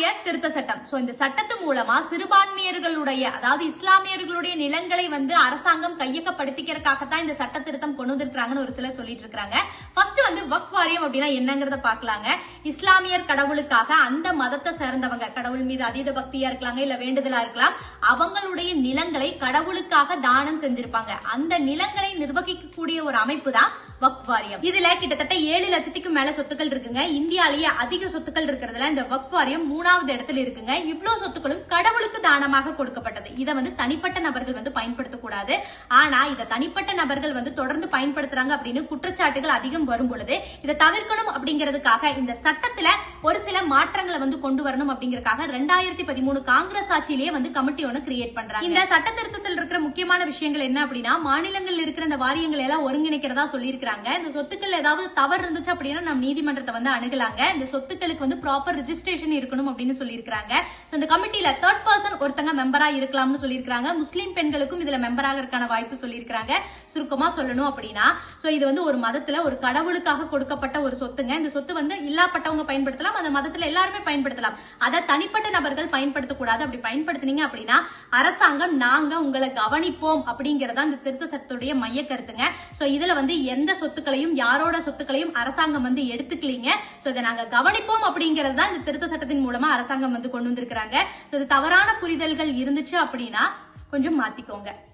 ஆலய திருத்த சட்டம். சோ இந்த சட்டத்து மூலமா சிறுபான்மையர்களுடைய அதாவது இஸ்லாமியர்களுடைய நிலங்களை வந்து அரசாங்கம் கையகப்படுத்திக்கிறதுக்காகத்தான் இந்த சட்ட திருத்தம் கொண்டு வந்திருக்காங்கன்னு ஒரு சிலர் சொல்லிட்டு இருக்காங்க. ஃபர்ஸ்ட் வந்து வக்ஃப் வாரியம் அப்படின்னா என்னங்கறத பாக்கலாங்க இஸ்லாமியர் கடவுளுக்காக அந்த மதத்தை சேர்ந்தவங்க கடவுள் மீது அதீத பக்தியா இருக்கலாங்க இல்ல வேண்டுதலா இருக்கலாம் அவங்களுடைய நிலங்களை கடவுளுக்காக தானம் செஞ்சிருப்பாங்க. அந்த நிலங்களை நிர்வகிக்கக்கூடிய ஒரு அமைப்பு தான் வக்ஃப் வாரியம். இதுல கிட்டத்தட்ட ஏழு லட்சத்துக்கும் மேல சொத்துக்கள் இருக்குங்க. இந்தியாலேயே அதிக சொத்துக்கள் இருக்கிறதுல இந்த வக்ஃப் வாரியம் மூணாவது இடத்துல இருக்குங்க. இவ்வளவு சொத்துக்களும் கடவுளுக்கு தானமாக கொடுக்கப்பட்டது. இதை வந்து தனிப்பட்ட நபர்கள் வந்து பயன்படுத்தக்கூடாது. ஆனா இதை தனிப்பட்ட நபர்கள் வந்து தொடர்ந்து பயன்படுத்துறாங்க அப்படின்னு குற்றச்சாட்டுகள் அதிகம் வரும் பொழுது இதை தவிர்க்கணும் அப்படிங்கிறதுக்காக இந்த சட்டத்துல ஒரு சில மாற்றங்களை வந்து கொண்டு வரணும் அப்படிங்கறக்காக ரெண்டாயிரத்தி பதிமூணு காங்கிரஸ் ஆட்சியிலேயே வந்து கமிட்டி ஒன்று கிரியேட் பண்றாங்க. இந்த சட்ட திருத்தத்தில் இருக்கிற முக்கியமான விஷயங்கள் என்ன அப்படின்னா மாநிலங்களில் இருக்கிற இந்த வாரியங்களை எல்லாம் ஒருங்கிணைக்கிறதா சொல்லியிருக்கிறாங்க. இந்த சொத்துக்கள் ஏதாவது தவறு இருந்துச்சு அப்படின்னா நம்ம நீதிமன்றத்தை வந்து அணுகலாங்க. இந்த சொத்துக்களுக்கு வந்து ப்ராப்பர் ரிஜிஸ்ட்ரேஷன் இருக்கணும் அப்படின்னு சொல்லியிருக்காங்க இந்த கமிட்டியில தேர்ட் பர்சன் ஒருத்தங்க மெம்பரா இருக்கலாம். இருக்கலாம்னு சொல்லியிருக்காங்க முஸ்லீம் பெண்களுக்கும் இதுல மெம்பராகிறதுக்கான வாய்ப்பு சொல்லியிருக்காங்க சுருக்கமா சொல்லணும் அப்படின்னா சோ இது வந்து ஒரு மதத்துல ஒரு கடவுளுக்காக கொடுக்கப்பட்ட ஒரு சொத்துங்க. இந்த சொத்து வந்து இல்லாப்பட்டவங்க பயன்படுத்தலாம் அந்த மதத்துல எல்லாருமே பயன்படுத்தலாம். அதை தனிப்பட்ட நபர்கள் பயன்படுத்தக்கூடாது. அப்படி பயன்படுத்துனீங்க அப்படின்னா அரசாங்கம் நாங்க உங்களை கவனிப்போம் அப்படிங்கறதா இந்த திருத்த சட்டத்துடைய மைய கருத்துங்க. சோ இதுல வந்து எந்த சொத்துக்களையும் யாரோட சொத்துக்களையும் அரசாங்கம் வந்து எடுத்துக்கலீங்க. சோ இதை நாங்க கவனிப்போம் அப்படிங்கிறது தான் இந்த திருத்த சட்டத்தின் மூலமா அரசாங்கம் வந்து கொண்டு வந்திருக்கிறாங்க. So, இது தவறான புரிதல்கள் இருந்துச்சு அப்படின்னா கொஞ்சம் மாத்திக்கோங்க.